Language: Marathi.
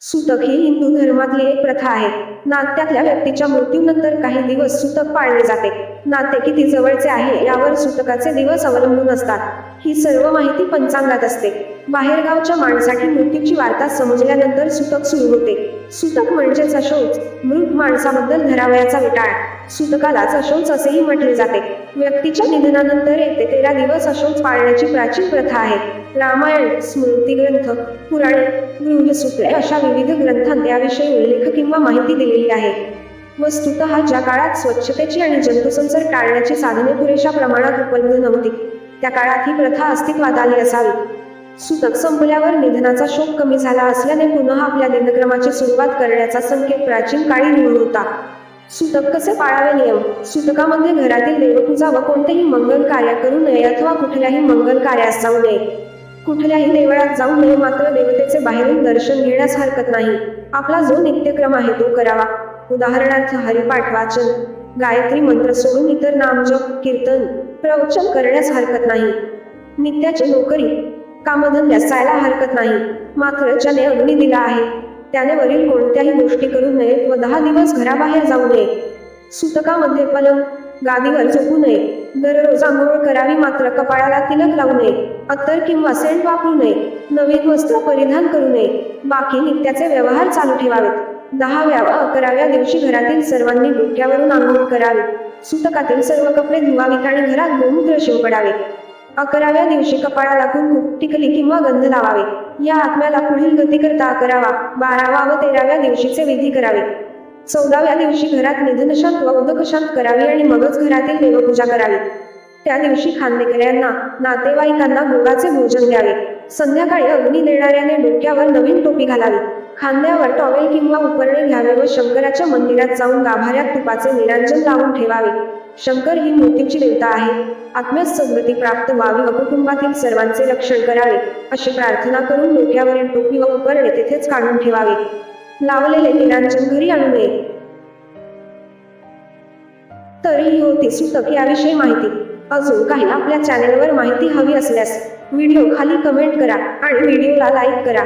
सुतक ही हिंदू धर्मातली एक प्रथा आहे. नात्यातल्या व्यक्तीच्या मृत्यूनंतर काही दिवस सुतक पाळले जाते. नाते किती जवळचे आहे यावर सुतकाचे दिवस अवलंबून असतात. ही सर्व माहिती पंचांगात असते. बाहेरगावच्या माणसाठी मृत्यूची वार्ता समजल्यानंतर सुतक सुरू होते. सुतक म्हणजेच अशौच. मृत माणसाबद्दल धरावयाचा विटाळ. सुतकालाच अशौच असेही म्हटले जाते. व्यक्तीच्या निधनानंतर एक ते तेरा दिवस अशौच पाळण्याची प्राचीन प्रथा आहे. रामायण स्मृती ग्रंथ पुराणे गृहसूत्रे अशा विविध ग्रंथांत याविषयी उल्लेख किंवा माहिती दिलेली आहे. वस्तुत ज्या काळात स्वच्छतेची आणि जंतुसंसर्ग टाळण्याची साधने पुरेशा प्रमाणात उपलब्ध नव्हती त्या काळात ही प्रथा अस्तित्वात आली असावी. सुतक संपल्यावर निधनाचा शोक कमी झाला असल्याने पुन्हा आपल्या दिनक्रमाची सुरुवात करण्याचा संकेत प्राचीन काळी निवड होता. सुतक कसे पाळावे नियम? सुतकामध्ये घरातील देवपूजा व कोणतेही मंगल कार्य करू नये अथवा कुठल्याही मंगल कार्यास जाऊ नये. कुठल्याही देवळात जाऊ नये मात्र देवतेचे बाहेरून दर्शन घेण्यास हरकत नाही. आपला जो नित्यक्रम आहे तो करावा. उदाहरणार्थ हरिपाठ वाचन गायत्री मंत्र सोडून इतर नामजप कीर्तन प्रवचन करण्यास हरकत नाही. नित्याची नोकरी कामधन जायला हरकत नाही. मात्र ज्याने अग्नी दिला आहे त्याने वरील कोणत्याही गोष्टी करू नयेत व दहा दिवस घराबाहेर जाऊ नये. सुतकामध्ये पलंग गादीवर झोपू नये. दररोज आंघोळ करावी मात्र कपाळाला तिलक लावू नये. अत्तर किंवा सेंट वापरू नये. नवीन वस्त्र परिधान करू नये. बाकी नित्याचे व्यवहार चालू ठेवावेत. दहाव्या व अकराव्या दिवशी घरातील सर्वांनी डोक्यावरून आंघोळ करावी. सुतकातील सर्व कपडे धुवावीत आणि घरात गोमूत्र शिंपडावे अकराव्या दिवशी कपाळाला कुंकू टिकली किंवा गंध लावावे. या आत्म्याला पुढील गती करता अकरावा बारावा व तेराव्या दिवशीचे विधी करावे. चौदाव्या दिवशी घरात निधनशांत व उदकशांत करावी आणि मगच घरातील देवपूजा करावी. त्या दिवशी खांदेकऱ्यांना नातेवाईकांना गुळाचे भोजन द्यावे. संध्याकाळी अग्नी देणाऱ्याने डोक्यावर नवीन टोपी घालावी. खांद्यावर टॉवेल किंवा उपरणे घ्यावे व शंकराच्या मंदिरात जाऊन गाभाऱ्यात तुपाचे निरांजन लावून ठेवावे. शंकर ही मृत्यूची देवता आहे. आत्म्यास संगती प्राप्त व्हावी व कुटुंबातील सर्वांचे रक्षण करावे. अशी प्रार्थना करून डोक्यावरील टोपी व उपरणे तेथेच काढून ठेवावे. लावलेले निरांजन घरी आणू नये. तरीही ही होती सुतक याविषयी माहिती. अजून काही आपल्या चॅनेलवर माहिती हवी असल्यास व्हिडिओ खाली कमेंट करा आणि व्हिडिओला लाईक करा.